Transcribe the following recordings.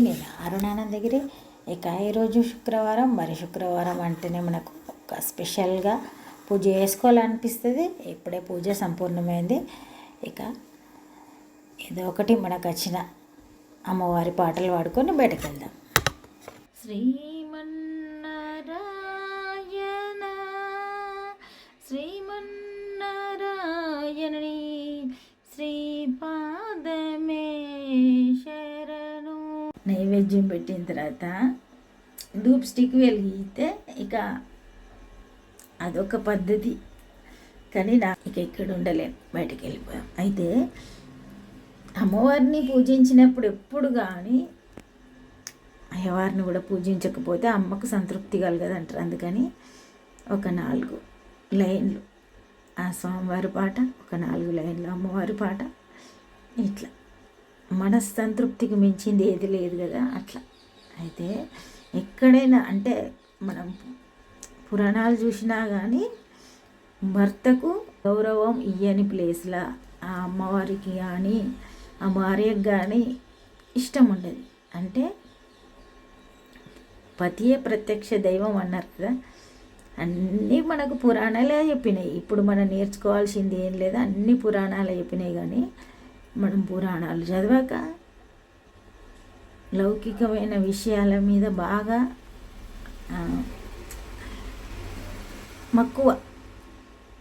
నేను అరుణానంద దగ్గరే. ఇక ఈరోజు శుక్రవారం మరి శుక్రవారం అంటేనే మనకు ఒక స్పెషల్గా పూజ చేసుకోవాలనిపిస్తుంది. ఇప్పుడే పూజ సంపూర్ణమైంది. ఇక ఏదో ఒకటి మనకు వచ్చిన అమ్మవారి పాటలు పాడుకొని బయటకు వెళ్దాం శ్రీ నైవేద్యం పెట్టిన తర్వాత ధూప్ స్టిక్ వెలిగితే ఇక అదొక పద్ధతి. కానీ నా ఇక ఇక్కడ ఉండలేను బయటకు వెళ్ళిపోయాం. అయితే అమ్మవారిని పూజించినప్పుడు ఎప్పుడు కానీ అయ్యవారిని కూడా పూజించకపోతే అమ్మకు సంతృప్తి కలగదు అంటారు అందుకని ఒక నాలుగు లైన్లు. ఆ స్వామివారి పాట ఒక నాలుగు లైన్లు అమ్మవారి పాట ఇట్లా. మన సంతృప్తికి మించింది ఏది లేదు కదా అట్లా. అయితే ఎక్కడైనా అంటే మనం పురాణాలు చూసినా కానీ భర్తకు గౌరవం ఇయ్యని ప్లేస్లో ఆ అమ్మవారికి కానీ ఆ భార్యకు కానీ ఇష్టం ఉండదు. అంటే పతియే ప్రత్యక్ష దైవం అన్నారు కదా అన్నీ మనకు పురాణాలే చెప్పినాయి. ఇప్పుడు మనం నేర్చుకోవాల్సింది ఏం లేదు అన్ని పురాణాలే చెప్పినాయి కానీ మనం పురాణాలు చదివాక లౌకికమైన విషయాల మీద బాగా మక్కువ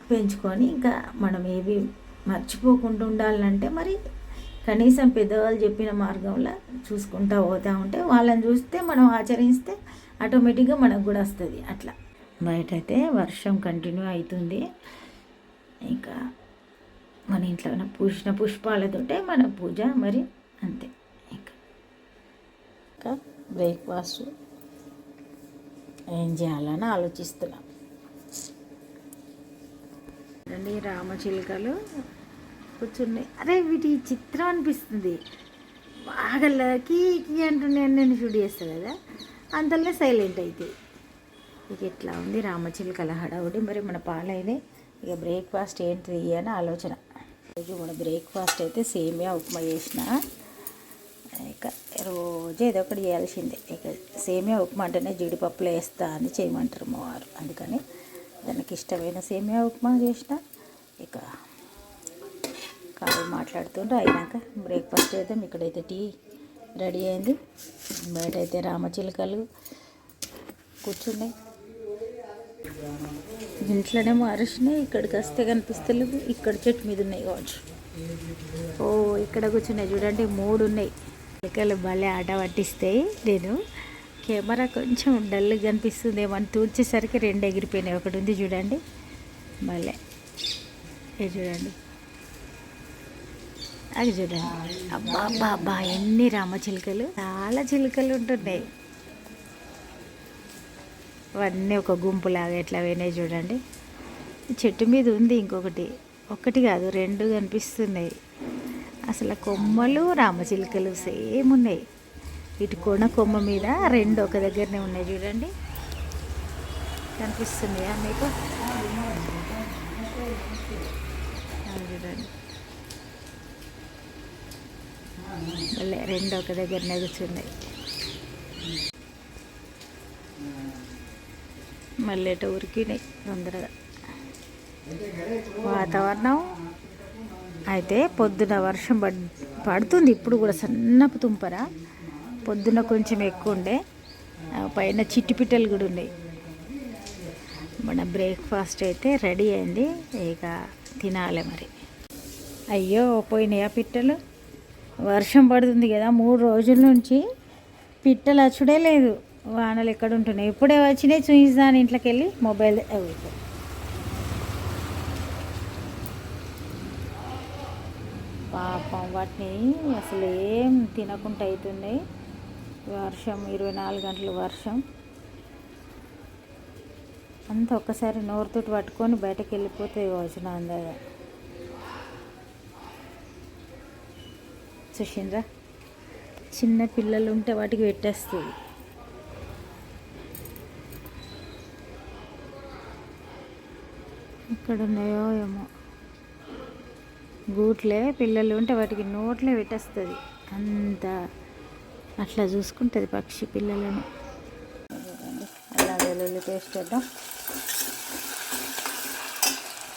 పెంచుకొని ఇంకా మనం ఏవి మర్చిపోకుండా ఉండాలంటే మరి కనీసం పెద్దవాళ్ళు చెప్పిన మార్గంలో చూసుకుంటా పోతూ ఉంటే వాళ్ళని చూస్తే మనం ఆచరిస్తే ఆటోమేటిక్గా మనకు కూడా వస్తుంది అట్లా. బయట అయితే వర్షం కంటిన్యూ అవుతుంది. ఇంకా మన ఇంట్లో ఉన్న పూసిన పుష్పాలతోటే మన పూజ మరి అంతే. ఇంకా ఇంకా బ్రేక్ఫాస్ట్ ఏం చేయాలని ఆలోచిస్తున్నాం. రండి రామచిలుకలు కూర్చున్నాయి. అరే వీటి చిత్రం అనిపిస్తుంది. బాగా లకీ కీ అంటున్నాను నేను షూట్ చేస్తా కదా. అంతలో సైలెంట్ అవుతాయి ఇక ఎట్లా ఉంది రామచిలుకల హడావుడి? మరి మన పాలైనే ఇక బ్రేక్ఫాస్ట్ ఏంటిది అని ఆలోచన. రోజు మన బ్రేక్ఫాస్ట్ అయితే సేమియా ఉప్మా చేసిన. ఇక రోజు ఏదో ఒకటి చేయాల్సిందే. ఇక సేమియా ఉప్మా అంటేనే జీడిపప్పులు వేస్తా అని చేయమంటారు మా వారు. అందుకని దానికి ఇష్టమైన సేమియా ఉప్మా చేసిన. ఇక కాలు మాట్లాడుతుంటే అయినాక బ్రేక్ఫాస్ట్ చేద్దాం. ఇక్కడైతే టీ రెడీ అయింది. బయట అయితే రామచిలుకలు కూర్చున్నాయి. ఇంట్లోనేమో అరిసినాయి ఇక్కడికి వస్తే కనిపిస్తలేవు. ఇక్కడ చెట్టు మీద ఉన్నాయి కావచ్చు. ఓ ఇక్కడ కూర్చున్నాయి చూడండి మూడు ఉన్నాయి. చిలుకలు భలే ఆట పట్టిస్తాయి నేను కెమెరా కొంచెం డల్గా కనిపిస్తుంది. ఏమని తూర్చేసరికి రెండు ఎగిరిపోయినాయి. ఒకటి ఉంది చూడండి. భలే. ఏ చూడండి. అది చూడండి. అబ్బా అబ్బా అబ్బా ఎన్ని రామ చిలుకలు. చాలా చిలుకలు ఉంటున్నాయి. అవన్నీ ఒక గుంపులాగా ఎట్లా పోయినాయి చూడండి. చెట్టు మీద ఉంది ఇంకొకటి. ఒకటి కాదు రెండు కనిపిస్తున్నాయి. అసలు కొమ్మలు రామచిలుకలు సేమ్ ఉన్నాయి. ఇటు కొన కొమ్మ మీద రెండు ఒక దగ్గరనే ఉన్నాయి చూడండి. కనిపిస్తున్నాయా మీకు? చూడండి. మళ్ళీ రెండు ఒక దగ్గరనే కూర్చున్నాయి. మళ్ళీ ఉరికినాయి తొందరగా. వాతావరణం అయితే పొద్దున వర్షం పడ్ పడుతుంది. ఇప్పుడు కూడా సన్నపు తుంపర. పొద్దున కొంచెం ఎక్కువ ఉండే. ఆ పైన చిట్టి పిట్టలు కూడా ఉన్నాయి. మన బ్రేక్ఫాస్ట్ అయితే రెడీ అయింది. ఇక తినాలి మరి. అయ్యో పోయినాయా పిట్టలు? వర్షం పడుతుంది కదా. మూడు రోజుల నుంచి పిట్టలు అచ్చుడే లేదు. వానలు ఎక్కడ ఉంటున్నాయి ఇప్పుడే వచ్చినాయి చూపిస్తాను ఇంట్లోకి వెళ్ళి మొబైల్ అవి పాపం వాటిని అసలు ఏం తినకుండా అవుతున్నాయి వర్షం ఇరవై నాలుగు గంటలు వర్షం. అంతా ఒక్కసారి నోరుతోటి పట్టుకొని బయటకు వెళ్ళిపోతే వచ్చిన అందాక చూసిండ్రా? చిన్న పిల్లలు ఉంటే వాటికి పెట్టేస్తుంది. ఎక్కడ ఉన్నాయో ఏమో. గూట్లే పిల్లలు ఉంటే వాటికి నోట్లే పెట్టేస్తుంది. అంత అట్లా చూసుకుంటుంది పక్షి పిల్లలను. అలా వెల్లుల్లి పేస్ట్ వేద్దాం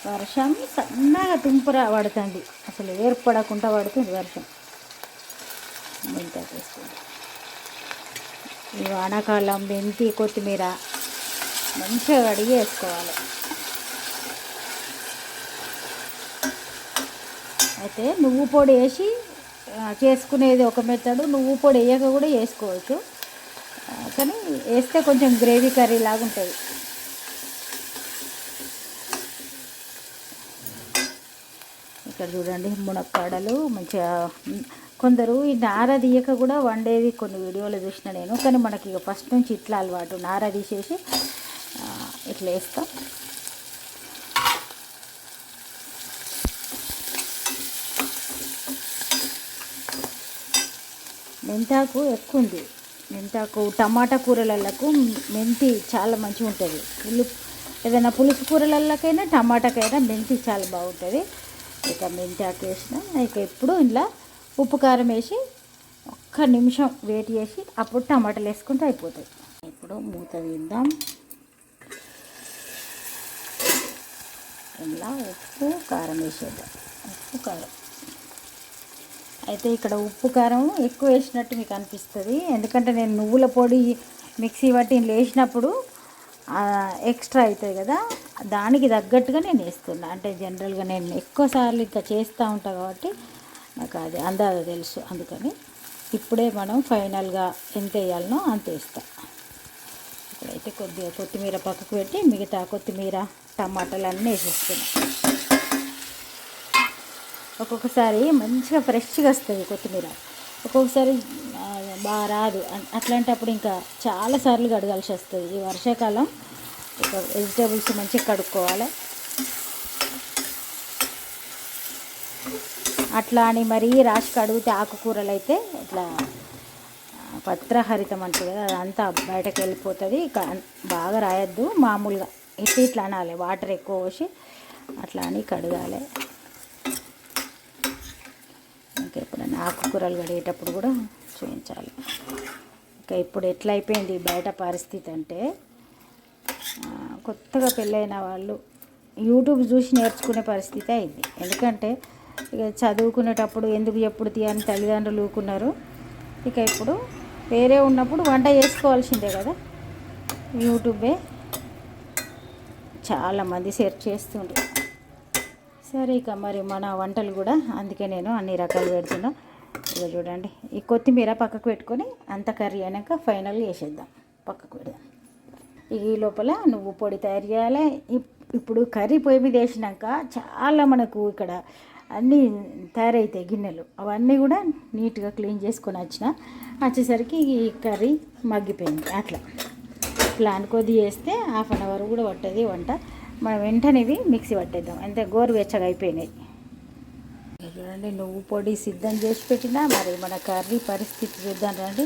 వర్షం సన్నగా తుంపురా పడుతుంది. అసలు ఏర్పడకుండా పడుతుంది వర్షం. మెంతి వేసుకుంటాం ఈ వానాకాలం మెంతి కొత్తిమీర మంచిగా కడిగి వేసుకోవాలి అయితే నువ్వు పొడి వేసి చేసుకునేది ఒక మెథడు నువ్వు పొడి వేయక కూడా వేసుకోవచ్చు. కానీ వేస్తే కొంచెం గ్రేవీ కర్రీ లాగా ఉంటుంది. ఇక్కడ చూడండి మునక్కాడలు మంచిగా కొందరు ఈ నార తీయక కూడా వండేది కొన్ని వీడియోలు చూసిన నేను. కానీ మనకి ఇక ఫస్ట్ నుంచి ఇట్లా అలవాటు. నార తీసేసి ఇట్లా వేస్తాం. మెంతాకు ఎక్కువ ఉంది మెంతాకు టమాటా కూరలకు మెంతి చాలా మంచిగా ఉంటుంది పులుపు ఏదైనా పులుసు కూరలకైనా టమాటాకైనా మెంతి చాలా బాగుంటుంది. ఇక మెంతాకు వేసిన ఇక ఇప్పుడు ఇలా ఉప్పు కారం వేసి ఒక్క నిమిషం వేట్ చేసి అప్పుడు టమాటాలు వేసుకుంటే అయిపోతుంది ఇప్పుడు మూత తీద్దాం. ఇలా ఉప్పు కారం వేసేద్దాం. ఉప్పు కారం. అయితే ఇక్కడ ఉప్పు కారం ఎక్కువ వేసినట్టు మీకు అనిపిస్తుంది. ఎందుకంటే నేను నువ్వుల పొడి మిక్సీ పట్టి వేసినప్పుడు ఎక్స్ట్రా అవుతుంది కదా. దానికి తగ్గట్టుగా నేను వేస్తున్నా. అంటే జనరల్గా నేను ఎక్కువ సార్లు ఇంకా చేస్తూ ఉంటాను కాబట్టి నాకు అది అందాజ తెలుసు. అందుకని ఇప్పుడే మనం ఫైనల్గా ఎంత వేయాలనో అంత వేస్తా. ఇప్పుడైతే కొద్దిగా కొత్తిమీర పక్కకు పెట్టి మిగతా కొత్తిమీర టమాటాలు అన్నీ వేసేస్తున్నాం. ఒక్కొక్కసారి మంచిగా ఫ్రెష్గా వస్తుంది కొత్తిమీర. ఒక్కొక్కసారి బాగా రాదు. అట్లాంటప్పుడు ఇంకా చాలాసార్లు కడగాల్సి వస్తుంది. ఈ వర్షాకాలం ఇక వెజిటేబుల్స్ మంచిగా కడుక్కోవాలి. అట్లా అని మరీ రాసి కడిగితే ఆకుకూరలు అయితే ఇట్లా పత్రహరితం అంటారు కదా అదంతా బయటకు వెళ్ళిపోతుంది. ఇక బాగా రాయొద్దు. మామూలుగా ఇట్లా ఇట్లా అనాలి. వాటర్ ఎక్కువ పోసి అట్లా అని కడగాలి ఇంకా ఎప్పుడైనా ఆకుకూరలు కడిగేటప్పుడు కూడా చూపించాలి ఇంకా ఇప్పుడు ఎట్లా అయిపోయింది బయట పరిస్థితి అంటే కొత్తగా పెళ్ళైన వాళ్ళు యూట్యూబ్ చూసి నేర్చుకునే పరిస్థితి అయింది. ఎందుకంటే ఇక చదువుకునేటప్పుడు ఎందుకు ఎప్పుడు తీయని తల్లిదండ్రులు ఊకున్నారు ఇక ఇప్పుడు వేరే ఉన్నప్పుడు వంట చేసుకోవాల్సిందే కదా. యూట్యూబే చాలామంది సెర్చ్ చేస్తుండ్రు. సరే ఇక మరి మన వంటలు కూడా అందుకే నేను అన్ని రకాలు పెడుతున్నా. ఇక చూడండి. ఈ కొత్తిమీర పక్కకు పెట్టుకొని అంత కర్రీ అయినాక ఫైనల్ వేసేద్దాం పక్కకు పెడదాం. ఇక ఈ లోపల నువ్వు పొడి తయారు చేయాలి. ఇప్- ఇప్పుడు కర్రీ పొయ్యి మీద వేసినాక చాలా మనకు ఇక్కడ అన్నీ తయారవుతాయి గిన్నెలు. అవన్నీ కూడా నీట్గా క్లీన్ చేసుకొని వచ్చిన వచ్చేసరికి ఈ కర్రీ మగ్గిపోయింది. అట్లా. ప్లాన్ కొద్ది చేస్తే హాఫ్ అన్ అవర్ కూడా పట్టేది వంట. మనం వెంటనేవి మిక్సీ పట్టేద్దాం. అంతే గోరువెచ్చగా అయిపోయినాయి. చూడండి నువ్వు పొడి సిద్ధం చేసి పెట్టినా మరి మన కర్రీ పరిస్థితి చూద్దాం రండి.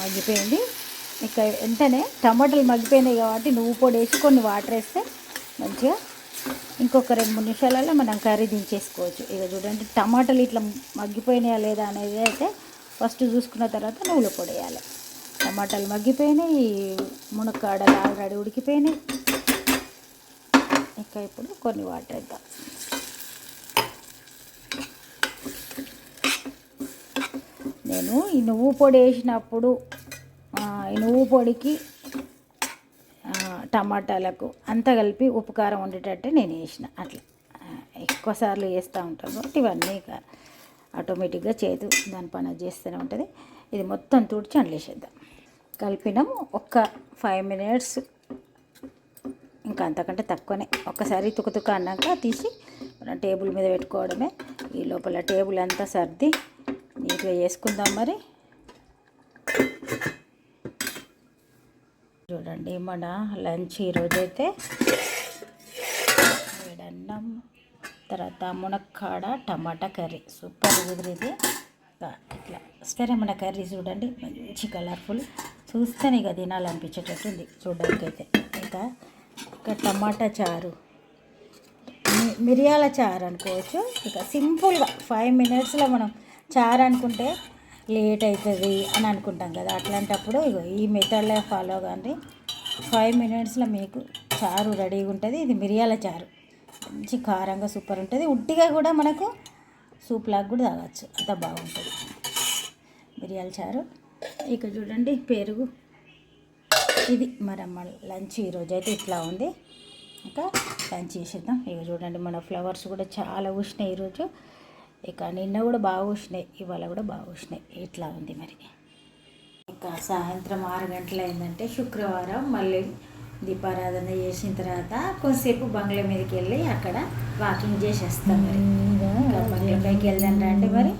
మగ్గిపోయింది. ఇక వెంటనే టమాటాలు మగ్గిపోయినాయి కాబట్టి నువ్వు పొడి వేసి కొన్ని వాటర్ వేస్తే మంచిగా ఇంకొక రెండు మూడు నిమిషాలలో మనం కర్రీ దించేసుకోవచ్చు. ఇక చూడండి టమాటాలు ఇట్లా మగ్గిపోయినాయా లేదా అనేది అయితే ఫస్ట్ చూసుకున్న తర్వాత నువ్వుల పొడి వేయాలి. టమాటాలు మగ్గిపోయినాయి మునక్కాడలు ఆల్రెడీ ఉడికిపోయినాయి. ఇంకా ఇప్పుడు కొన్ని వాటర్ వేద్దాం. నేను ఈ నువ్వు పొడి వేసినప్పుడు ఈ నువ్వు పొడికి టమాటాలకు అంతా కలిపి ఉప్పు కారం ఉండేటట్టే నేను వేసిన. అట్లా ఎక్కువ సార్లు వేస్తూ ఉంటాను కాబట్టి ఇవన్నీ ఇక ఆటోమేటిక్గా చేతు దాని పని అది చేస్తూనే ఉంటుంది. ఇది మొత్తం తుడిచి అండ్లేసేద్దాం కలిపినాము ఒక్క ఫైవ్ మినిట్స్ ఇంకా అంతకంటే తక్కువనే. ఒక్కసారి తుకతుక అన్నాక తీసి మనం టేబుల్ మీద పెట్టుకోవడమే. ఈ లోపల టేబుల్ అంతా సర్ది నీట్గా చేసుకుందాం మరి. చూడండి మన లంచ్ ఈరోజైతే వేడన్నం తర్వాత మునక్కాడ టమాటా కర్రీ. సూపర్ కుదిరింది ఇట్లా సరే మన కర్రీ చూడండి. మంచి కలర్ఫుల్. చూస్తేనే ఇక తినాలనిపించేటట్టుంది చూడడానికి అయితే ఇంకా ఇక టమాటా చారు. మిరియాల చారు అనుకోవచ్చు. ఇక సింపుల్గా ఫైవ్ మినిట్స్లో మనం చారు అనుకుంటే లేట్ అవుతుంది అని అనుకుంటాం కదా. అట్లాంటప్పుడు ఇగో ఈ మెథడ్లో ఫాలో కానీ ఫైవ్ మినిట్స్లో మీకు చారు రెడీగా ఉంటుంది. ఇది మిరియాల చారు. మంచి కారంగా సూపర్ ఉంటుంది. ఉట్టిగా కూడా మనకు సూప్ లాగా కూడా తాగొచ్చు. అంత బాగుంటుంది. మిరియాల చారు. ఇక చూడండి పెరుగు. ఇది మరి మన లంచ్ ఈరోజు అయితే ఇట్లా ఉంది. ఇంకా లంచ్ చేసేద్దాం. ఇక చూడండి మన ఫ్లవర్స్ కూడా చాలా ఊసినాయి ఈరోజు. ఇక నిన్న కూడా బాగా ఊసినాయి ఇవాళ కూడా బాగా ఊసినాయి ఇట్లా ఉంది మరి. ఇక సాయంత్రం ఆరు గంటలు అయిందంటే శుక్రవారం మళ్ళీ దీపారాధన చేసిన తర్వాత కొంతసేపు బంగ్లా మీదకి వెళ్ళి అక్కడ వాకింగ్ చేసేస్తాం మరి. బంగ్లా పైకి వెళ్దాం రండి మరి.